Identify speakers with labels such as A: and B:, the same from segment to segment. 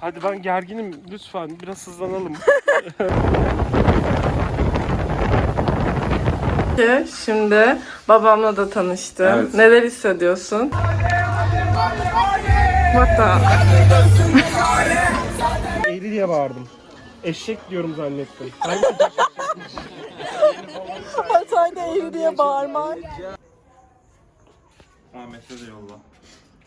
A: Hadi ben gerginim lütfen biraz hızlanalım.
B: Şimdi babamla da tanıştım.
A: Evet.
B: Neler hissediyorsun? What the?
A: Eğri diye bağırdım. Eşek diyorum zannettim.
B: Hatay'da eğri diye bağırmak.
A: Ahmet'e de yolla.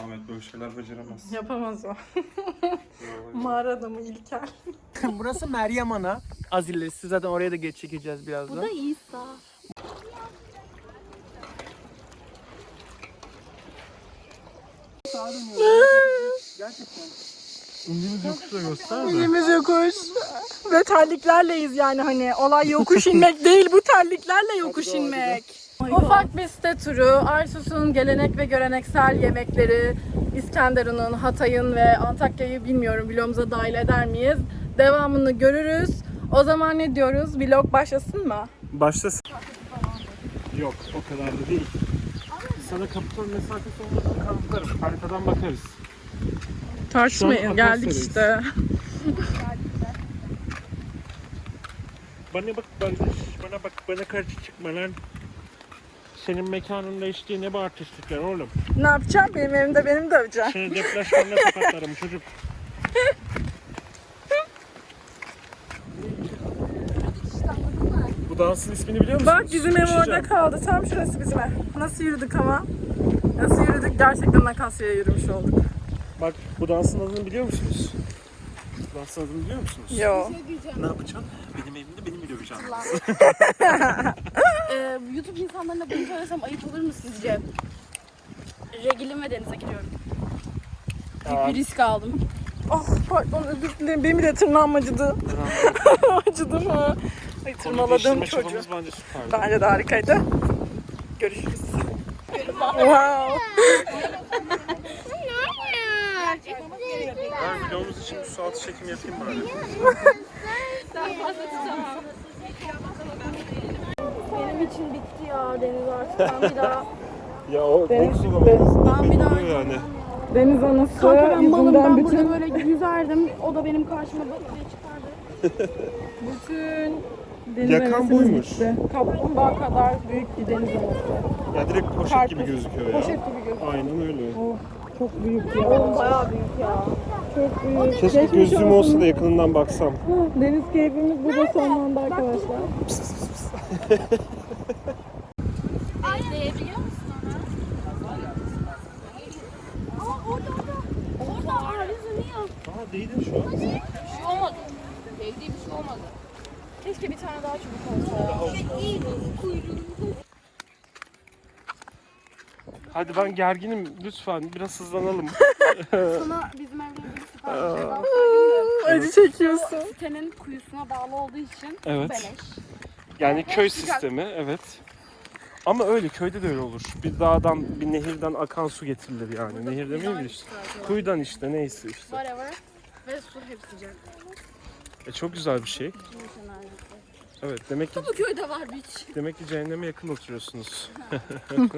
A: Ahmet böyle şeyler beceremez.
B: Yapamaz o. Mağara adamı İlker.
C: Burası Meryem Ana Azilesi. Zaten oraya da geç çekeceğiz birazdan.
D: Bu da İsa.
A: İndiğimiz yokuşu da göster de.
B: İyimiz yokuş. Ve terliklerleyiz yani hani. Olay yokuş inmek değil bu terliklerle yokuş inmek. Ufak bir site turu, Arsus'un gelenek ve göreneksel yemekleri, İskenderun'un, Hatay'ın ve Antakya'yı bilmiyorum vlogumuza dahil eder miyiz? Devamını görürüz. O zaman ne diyoruz? Vlog başlasın mı?
A: Başlasın. Yok o kadar da değil. Sana kapıdan mesafesi olmadığını kanıtlarım. Haritadan bakarız.
B: Tartışmayın geldik
A: Atos'tayız.
B: işte.
A: Bana bak bana, bana bak bana karşı çıkma lan. Senin mekanında işte ne bu artistlikler oğlum.
B: Ne yapacağım? Benim evimde benim döveceğim.
A: Seni deplaşmanla tokatlarım çocuk. Bu dansın ismini biliyor musunuz?
B: Bak bizim ev orada kaldı. Tam şurası bizim ev. Nasıl yürüdük ama? Nasıl yürüdük? Gerçekten Akasya'ya yürümüş olduk.
A: Bak bu dansın adını biliyor musunuz? Bu dansın adını biliyor musunuz?
B: Yo.
A: Ne yapacaksın? Benim evimde beni mi döveceksin?
D: Ee, YouTube insanlarına bunu söylesem ayıp olur mu sizce? Regilim ve denize giriyorum. Büyük bir risk aldım.
B: Ah pardon özür dilerim. Benim de tırnağım acıdı. acıdı mı? Ay tırmaladım çocuğu.
A: bence süperdi.
B: Bence de harikaydı. Görüşürüz. wow.
A: Ben videomuz için bir su altı çekim yapayım bari.
D: Benim için bitti ya deniz artık. Ben bir daha...
A: Ya o
B: Deniz.
D: Ben bir daha...
A: yani.
B: Deniz anası
D: Kanka ben balım. Ben
B: bütün,
D: burada böyle yüzerdim. O da benim karşıma diye çıkardı.
B: bütün deniz
A: Yakan buymuş.
B: gitti. Kaplumbağa kadar büyük bir deniz anası.
A: Ya direkt poşet
B: Karpuz.
A: gibi gözüküyor ya.
B: Poşet gibi gözüküyor.
A: Aynen öyle.
B: Oh, çok büyük ya.
D: Bayağı büyük ya.
B: Çok büyük.
A: Keşke
B: Geçmiş
A: gözlüğüm
B: olsun.
A: olsa da yakınından baksam.
B: Deniz keyfimiz burada sonlandı arkadaşlar.
D: Değebiliyor musun ona? Aa orada orada. Orada ağrızını yap.
A: Aa değdin şu an.
D: Bir şey olmadı. Değdiği bir şey olmadı. Keşke bir tane daha çubuk olsa.
A: Hadi ben gerginim lütfen biraz hızlanalım.
D: Sana bizim evde bir sipariş söyleyeyim de.
B: Acı çekiyorsun.
D: Sitenin kuyusuna bağlı olduğu için
A: Evet.
D: beleş.
A: Yani köy sistemi evet. Ama öyle köyde de öyle olur. Bir dağdan bir nehirden akan su getirilir yani. Nehir demeyeyim de işte. Kuyudan işte neyse işte.
D: Whatever. Ve su hep sıcak.
A: E, çok güzel bir şey. Evet demek ki
D: Bu köyde var beach.
A: demek ki cehenneme yakın oturuyorsunuz.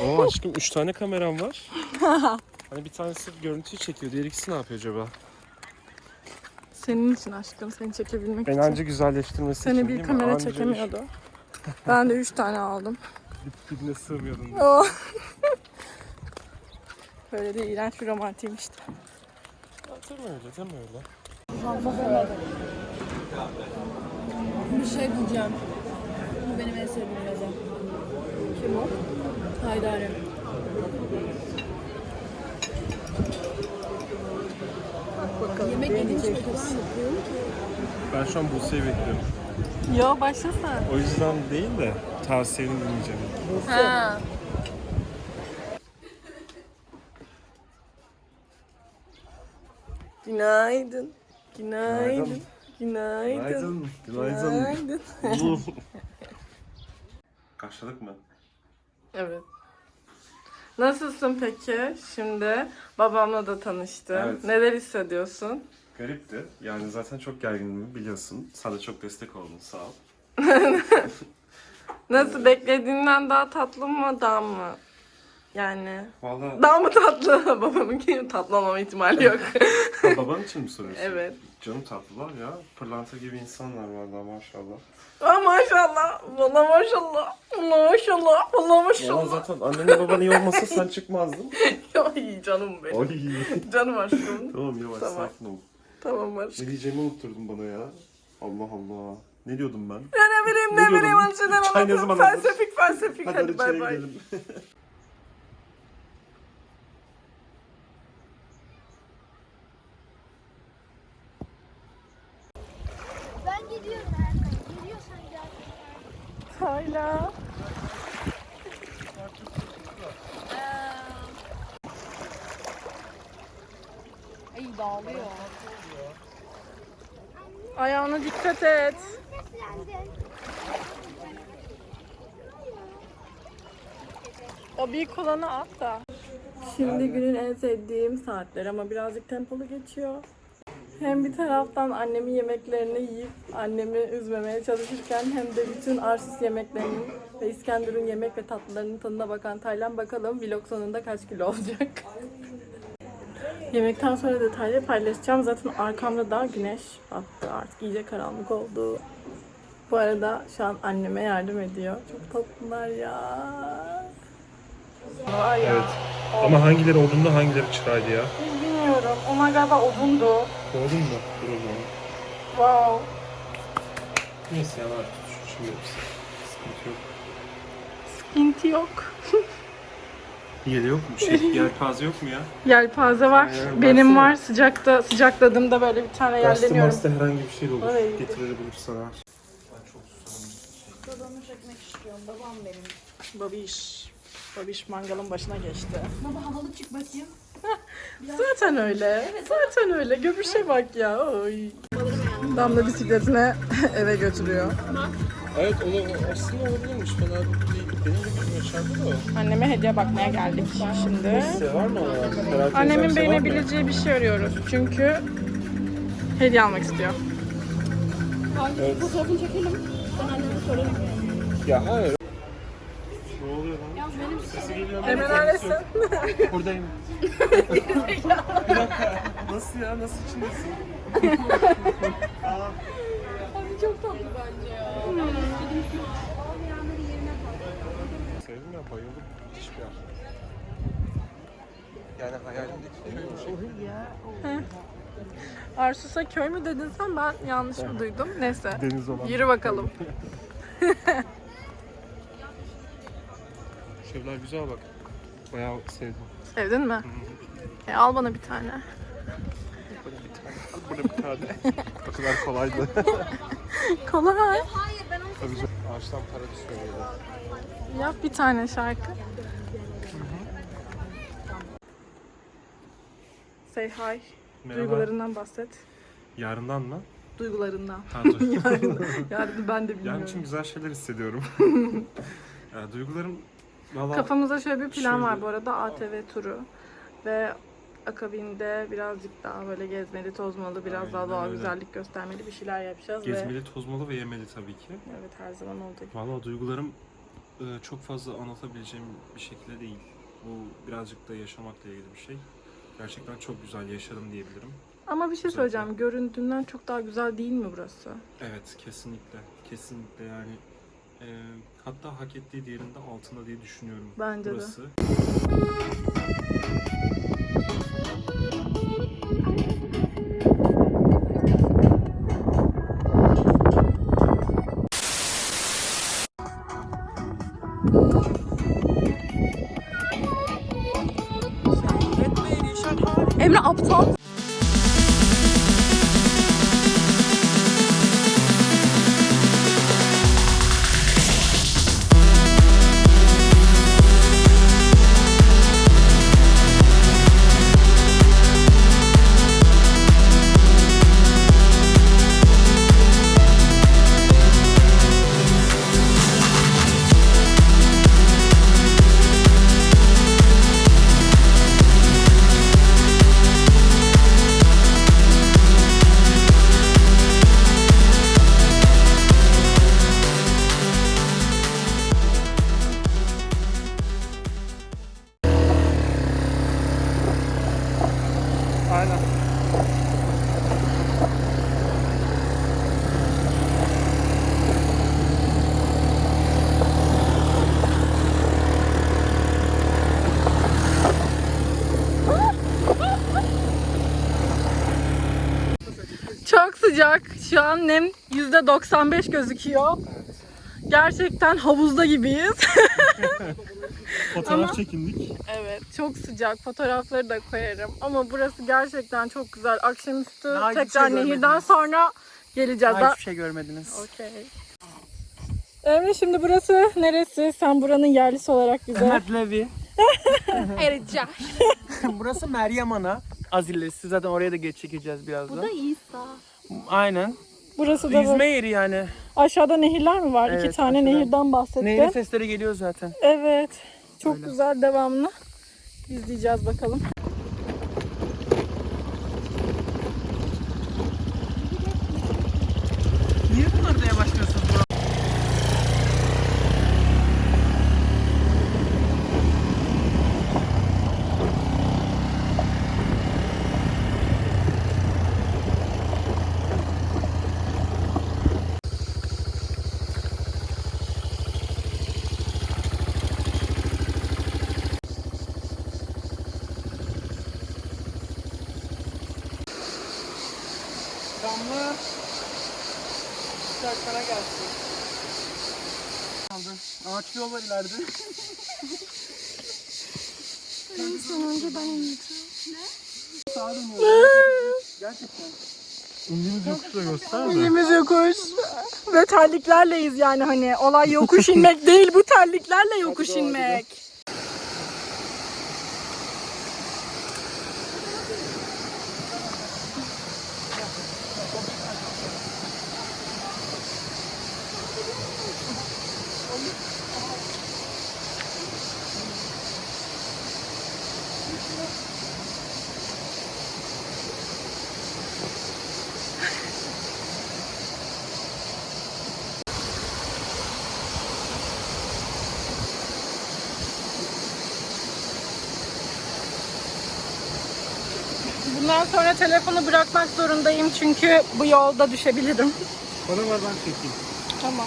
A: Oo aşkım 3 tane kameram var. Hani bir tanesi görüntüyü çekiyor. Diğer ikisi ne yapıyor acaba?
B: Senin için aşkım, seni çekebilmek
A: Ben
B: için.
A: anca güzelleştirmesi için
B: Seni
A: değil
B: bir
A: mi?
B: kamera
A: Anca
B: çekemiyordu. Ben de üç tane aldım.
A: iş Dibine sığmıyordum.
B: Oh. Böyle de iğrenç bir romantiyim işte.
A: Deme öyle deme öyle.
D: Bir şey diyeceğim. Bu benim en sevdiğim meze. Kim o? Haydari. Yemek yediğim için ki.
A: Ben şu an Buse'yi bekliyorum.
B: Yo başlasana.
A: O yüzden değil de tavsiyeni dinleyeceğim.
B: Ha. Günaydın. Günaydın. Günaydın. Günaydın.
A: Karşıladık mı?
B: Evet. Nasılsın peki? Şimdi babamla da tanıştım.
A: Evet.
B: Neler hissediyorsun?
A: Garipti. Yani zaten çok gergindim biliyorsun. Sana da çok destek oldun sağ ol.
B: Nasıl beklediğinden daha tatlı mı daha mı? Yani
A: Valla
B: daha mı tatlı? Babamınki tatlı olmama ihtimali yok.
A: baban için mi soruyorsun?
B: evet.
A: Canım tatlılar ya. Pırlanta gibi insanlar valla maşallah.
B: Aa, maşallah. Valla maşallah. Valla maşallah. Valla
A: Valla
B: maşallah.
A: zaten annenle baban iyi olmasa sen çıkmazdın.
B: Ay canım benim.
A: Ay.
B: Canım aşkım.
A: tamam yavaş
B: Tamam.
A: sakin ol.
B: tamam aşkım.
A: Ne diyeceğimi unutturdun bana ya. Allah Allah. Ne diyordum ben?
B: Ne bileyim
A: Ne
B: ne bileyim
A: diyordun? Çay ne
B: anladım.
A: zaman hazır?
B: Felsefik felsefik.
A: Hadi,
B: Hadi,
A: hadi
B: bay
A: içeri
B: bay.
A: gidelim.
E: Ben gidiyorum Erkan. Geliyorsan gel.
B: Hala.
D: Ay dağılıyor.
B: Ayağına dikkat et.
E: Seslendi.
B: O büyük olanı at da. Şimdi günün en sevdiğim saatler ama birazcık tempolu geçiyor. Hem bir taraftan annemin yemeklerini yiyip annemi üzmemeye çalışırken hem de bütün Arsus yemeklerinin ve İskenderun yemek ve tatlılarının tadına bakan Taylan bakalım vlog sonunda kaç kilo olacak. Yemekten sonra detaylı paylaşacağım. Zaten arkamda da güneş battı artık iyice karanlık oldu. Bu arada şu an anneme yardım ediyor. Çok tatlılar ya. Var ya.
A: Evet. Ama hangileri odunlu hangileri çıraydı ya?
B: Hiç bilmiyorum. Onlar galiba odundu.
A: Odun mu? Dur o zaman.
B: Wow.
A: Neyse ya artık şimdi sıkıntı yok.
B: Sıkıntı yok.
A: Yeli yok mu? Şey, yelpaze yok mu ya?
B: Yelpaze var.
A: Ee,
B: Benim var. Sıcakta sıcakladığımda böyle bir tane
A: Derste
B: yerleniyorum.
A: maste herhangi bir şey de olur.
B: Ay.
A: Getirebilir sana. Ben çok susadım.
B: Babamı çekmek istiyorum. Babam benim. Babiş. Babiş mangalın başına geçti.
D: Baba havalı çık bakayım.
B: Zaten öyle. Zaten öyle. Göbüşe bak ya. Oy. Damla bisikletine eve götürüyor.
A: Evet o aslında olabilirmiş. Fena değil. Benim de gözüm yaşardı da.
B: Anneme hediye bakmaya geldik şimdi.
A: Size var mı ama? Merak
B: Annemin
A: etsem var mı?
B: beğenebileceği bir şey arıyoruz. Çünkü hediye almak istiyor.
A: Evet.
D: Fotoğrafını çekelim. Ben anneme sorarım.
A: Ya hayır. Ne oluyor lan?
D: Yalnız benim
A: Sesi geliyor mu?
B: Emre neredesin?
A: Buradayım. bir dakika. Nasıl ya? Nasıl içindesin?
D: Abi çok tatlı bence ya.
A: Sevdim ya bayıldım. Müthiş bir yer. Yani hayalimdeki köymüş.
B: Arsus'a köy mü dedin sen? Ben yanlış mı duydum? Neyse.
A: Deniz olan.
B: Yürü bakalım.
A: Şeyler güzel bak. Bayağı sevdim.
B: Sevdin mi? E, al bana bir tane.
A: Burada bir tane. Burada bir tane. o kadar kolaydı.
B: Kolay.
A: Tabii canım. Ağaçtan para düşüyor böyle.
B: Yap bir tane şarkı. Say hi.
A: Merhaba.
B: Duygularından bahset.
A: Yarından mı?
B: Duygularından.
A: Ha, dur.
B: Ben de
A: Yarın
B: bilmiyorum.
A: için güzel şeyler hissediyorum. ya, duygularım valla
B: Kafamızda şöyle bir plan var
A: Şöyle.
B: bu arada ATV turu ve akabinde birazcık daha böyle gezmeli, tozmalı, biraz daha
A: Aynen
B: doğal
A: öyle.
B: güzellik göstermeli bir şeyler yapacağız ve
A: gezmeli, tozmalı ve yemeli tabii ki.
B: evet her zaman olacak.
A: Valla duygularım e, çok fazla anlatabileceğim bir şekilde değil. Bu birazcık da yaşamakla ilgili bir şey. Gerçekten çok güzel yaşadım diyebilirim.
B: Ama bir şey söyleyeceğim. Göründüğünden çok daha güzel değil mi burası?
A: Evet kesinlikle. Kesinlikle yani. E, hatta hak ettiği diğerinde altında diye düşünüyorum.
B: Bence de.
A: Burası.
B: Emre sıcak. Şu an nem %95 gözüküyor. Gerçekten havuzda gibiyiz.
A: Fotoğraf
B: Ama-
A: çekindik.
B: evet, çok sıcak. Fotoğrafları da koyarım. Ama burası gerçekten çok güzel. Akşamüstü
C: Daha hiçbir
B: tekrar
C: şey
B: nehirden sonra geleceğiz.
C: Daha
B: Daha-
C: hiçbir şey görmediniz.
B: Okey. Emre şimdi burası neresi? Sen buranın yerlisi olarak bize.
C: Mehmet Levi.
D: Ayrıca.
C: Burası Meryem Ana Azilesi. Zaten oraya da geç çekeceğiz birazdan.
D: Bu da İsa.
C: Aynen.
B: Burası da
C: Yüzme yeri yani.
B: aşağıda nehirler mi var?
C: Evet,
B: İki tane
C: aşağıda.
B: nehirden bahsettin.
C: Nehir sesleri geliyor zaten.
B: Evet. Çok
C: Öyle.
B: güzel devamlı. İzleyeceğiz bakalım.
C: Ağaç yol var ileride. Sağa dönüyor. Gerçekten.
A: İndiğimiz yokuşu da göster de.
B: İyimiz yokuş. Ve terliklerleyiz yani hani. Olay yokuş inmek değil bu terliklerle yokuş inmek. Bundan sonra telefonu bırakmak zorundayım çünkü bu yolda düşebilirim.
A: Bana ver ben çekeyim.
B: Tamam.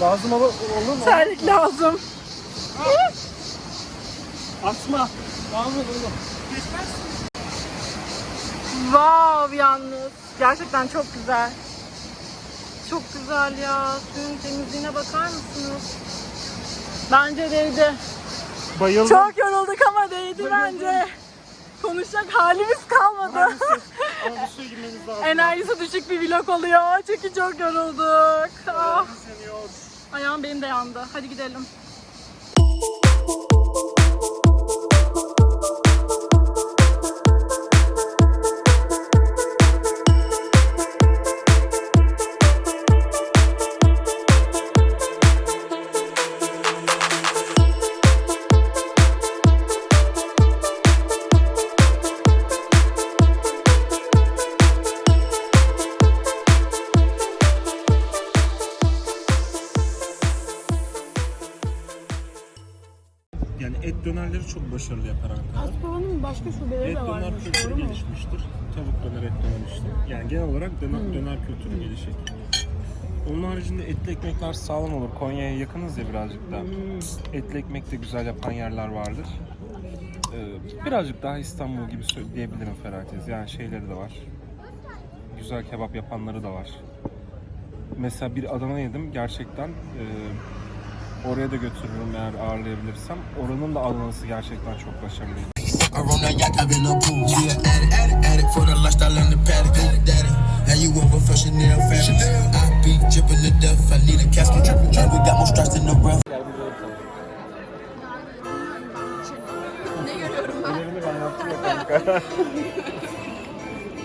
C: Lazım olur, olur mu?
B: Terlik lazım.
C: Atma. Lazım olur.
B: Wow yalnız. Gerçekten çok güzel. Çok güzel ya. Suyun temizliğine bakar mısınız? Bence değdi.
A: Bayıldım.
B: Çok yorulduk ama değdi bence. Konuşacak halimiz kalmadı.
A: Ama bir suya girmemiz lazım.
B: Enerjisi düşük bir vlog oluyor çünkü çok yorulduk. Ah, ayağım benim de yandı. Hadi gidelim.
A: Döner, et döner işte. Yani genel olarak döner, döner kültürü gelişik. Onun haricinde etli ekmekler sağlam olur. Konya'ya yakınız ya birazcık da. Etli ekmek de güzel yapan yerler vardır. Ee, birazcık daha İstanbul gibi diyebilirim Ferhatez. Yani şeyleri de var. Güzel kebap yapanları da var. Mesela bir Adana yedim gerçekten. e, oraya da götürürüm eğer ağırlayabilirsem. Oranın da Adana'sı gerçekten çok başarılıydı.
F: I run that yacht, I've been a pool. Yeah, addict, addict, addict for the lifestyle and the paddock. Ooh, daddy, and you over for Chanel fabrics. I be dripping to death. I need a casket. And we got more stripes than the rough.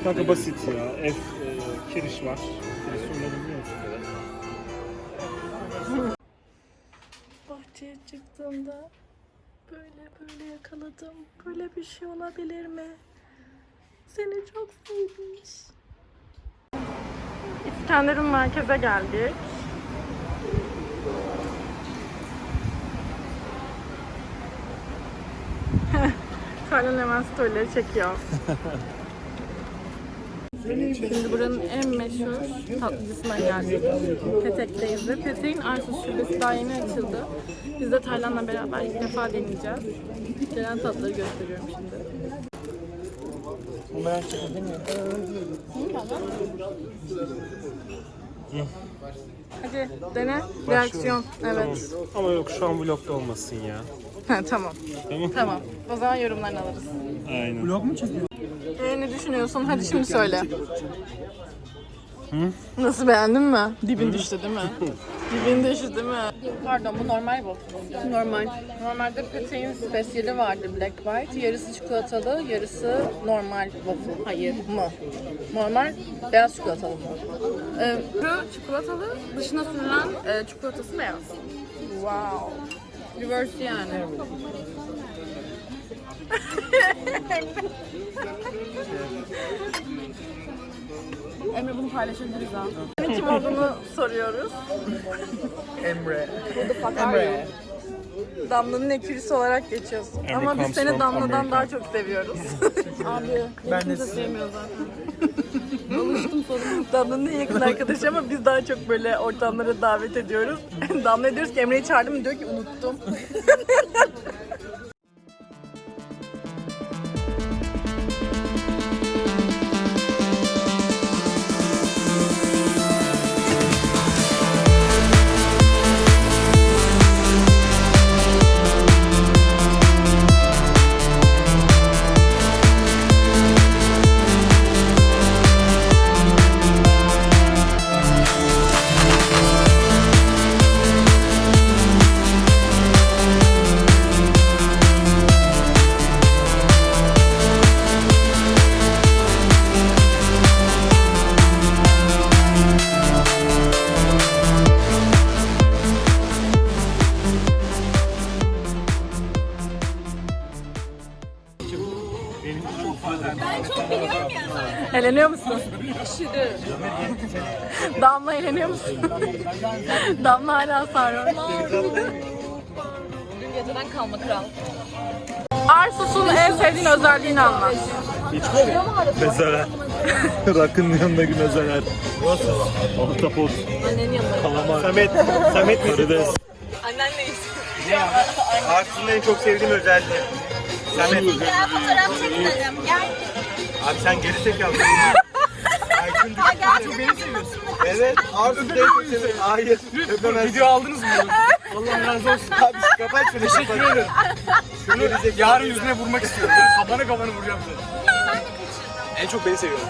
A: Kanka basit ya. F e, kiriş var. Kiriş oynayabiliyor musun?
B: Bahçeye çıktığımda Böyle böyle yakaladım. Böyle bir şey olabilir mi? Seni çok sevmiş. İskenderun merkeze geldik. Taylan hemen çekiyor. Şimdi buranın en meşhur tatlıcısına geldik. Petek'teyiz ve Petek'in Arsus şubesi daha yeni açıldı. Biz de Taylan'la beraber ilk defa deneyeceğiz. Gelen tatları gösteriyorum şimdi.
C: Bu merak etme değil mi?
B: Hadi dene. Reaksiyon. Evet.
A: Ama yok şu an vlogda olmasın ya.
B: Ha, tamam.
A: Tamam.
B: Tamam. O zaman yorumlarını alırız.
A: Aynen.
C: Vlog mu çekiyor?
B: Ne düşünüyorsun? Hadi şimdi söyle. Nasıl beğendin mi? Dibin düştü değil mi? Dibin düştü değil mi? Pardon bu normal waffle. Normal. Normalde Peteğin spesiyeli vardı Black White. Yarısı çikolatalı, yarısı normal waffle. Hayır. Mı? Normal beyaz çikolatalı mı? Ee, bu çikolatalı, dışına sürülen e, çikolatası beyaz. Wow. Reverse yani. Emre bunu paylaşabiliriz ha. Kim olduğunu soruyoruz.
C: Emre.
B: Emre. Damla'nın ekürisi olarak geçiyorsun.
A: Emre
B: Ama biz
A: comes
B: seni
A: from
B: Damla'dan
A: America.
B: daha çok seviyoruz. Abi
C: Ben de sizi.
B: sevmiyor zaten. Alıştım sorun. Damla'nın en yakın arkadaşı ama biz daha çok böyle ortamlara davet ediyoruz. Damla diyoruz ki Emre'yi çağırdım diyor ki unuttum. Damla hala sarıyor.
D: Dün geceden kalma kral.
B: Arsus'un en sevdiğin özelliğini anlat.
A: Mezeler. Rakının yanındaki mezeler. Ahtapot.
D: Annenin yanında.
A: Kalamar.
C: Samet. Samet mi?
A: Karides.
D: Annenleyiz.
C: Arsu'nun en çok sevdiğim özelliği. Samet.
E: Fotoğraf çekinelim. Gel.
C: Abi sen geri Çok beni seviyorsun. Evet. Arsu da en çok seviyorum. Hayır. Öpemez. Video aldınız mı? Allah razı olsun. Abi kapat şunu. Teşekkür ederim. Şunu yarın yüzüne vurmak istiyorum. Kafana kafana vuracağım seni. En çok beni seviyormuş.